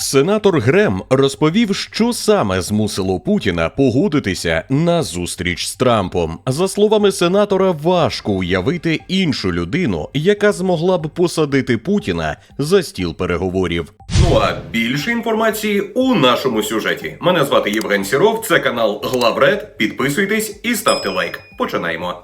Сенатор Грем розповів, що саме змусило Путіна погодитися на зустріч з Трампом. За словами сенатора, важко уявити іншу людину, яка змогла б посадити Путіна за стіл переговорів. Ну а більше інформації у нашому сюжеті. Мене звати Євген Сіров, це канал Главред. Підписуйтесь і ставте лайк. Починаємо.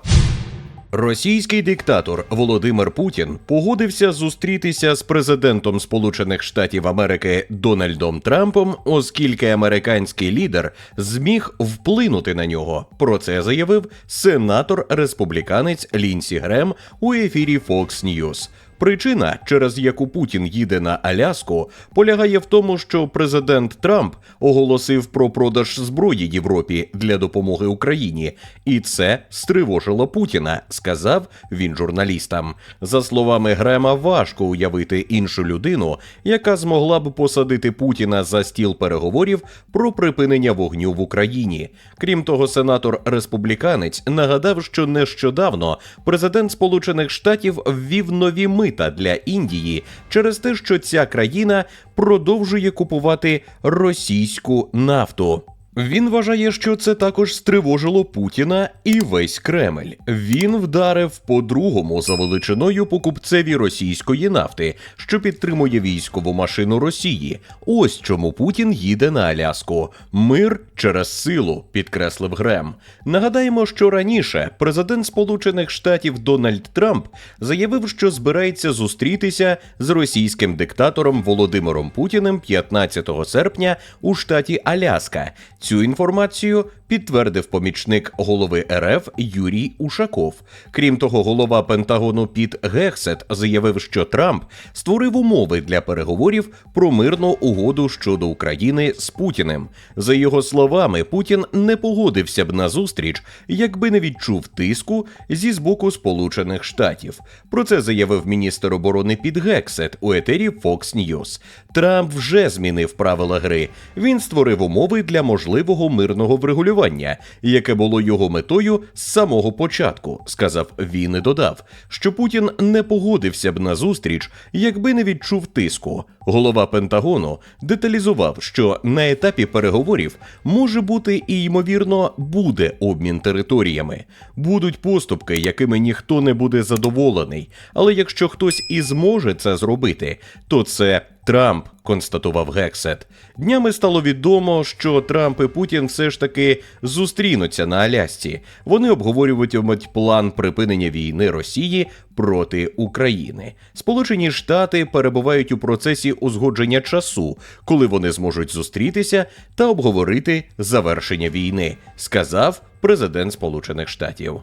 Російський диктатор Володимир Путін погодився зустрітися з президентом Сполучених Штатів Америки Дональдом Трампом, оскільки американський лідер зміг вплинути на нього. Про це заявив сенатор республіканець Лінсі Грем у ефірі Fox News. Причина, через яку Путін їде на Аляску, полягає в тому, що президент Трамп оголосив про продаж зброї Європі для допомоги Україні, і це стривожило Путіна, сказав він журналістам. За словами Грема, важко уявити іншу людину, яка змогла б посадити Путіна за стіл переговорів про припинення вогню в Україні. Крім того, сенатор республіканець нагадав, що нещодавно президент Сполучених Штатів ввів нові мита для Індії через те, що ця країна продовжує купувати російську нафту. Він вважає, що це також стривожило Путіна і весь Кремль. Він вдарив по другому за величиною покупцеві російської нафти, що підтримує військову машину Росії. Ось чому Путін їде на Аляску. Мир через силу, підкреслив Грем. Нагадаємо, що раніше президент Сполучених Штатів Дональд Трамп заявив, що збирається зустрітися з російським диктатором Володимиром Путіним 15 серпня у штаті Аляска. Цю інформацію підтвердив помічник голови РФ Юрій Ушаков. Крім того, голова Пентагону Піт Гексет заявив, що Трамп створив умови для переговорів про мирну угоду щодо України з Путіним. За його словами, Путін не погодився б на зустріч, якби не відчув тиску зі з боку Сполучених Штатів. Про це заявив міністр оборони Піт Гексет у етері Fox News. Трамп вже змінив правила гри. Він створив умови для можливого мирного врегулювання, яке було його метою з самого початку, сказав він і додав, що Путін не погодився б на зустріч, якби не відчув тиску. Голова Пентагону деталізував, що на етапі переговорів може бути і ймовірно буде обмін територіями. Будуть поступки, якими ніхто не буде задоволений. Але якщо хтось і зможе це зробити, то це Трамп, констатував Гексет. Днями стало відомо, що Трамп і Путін все ж таки зустрінуться на Алясці. Вони обговорюватимуть план припинення війни Росії проти України. Сполучені Штати перебувають у процесі узгодження часу, коли вони зможуть зустрітися та обговорити завершення війни, сказав президент Сполучених Штатів.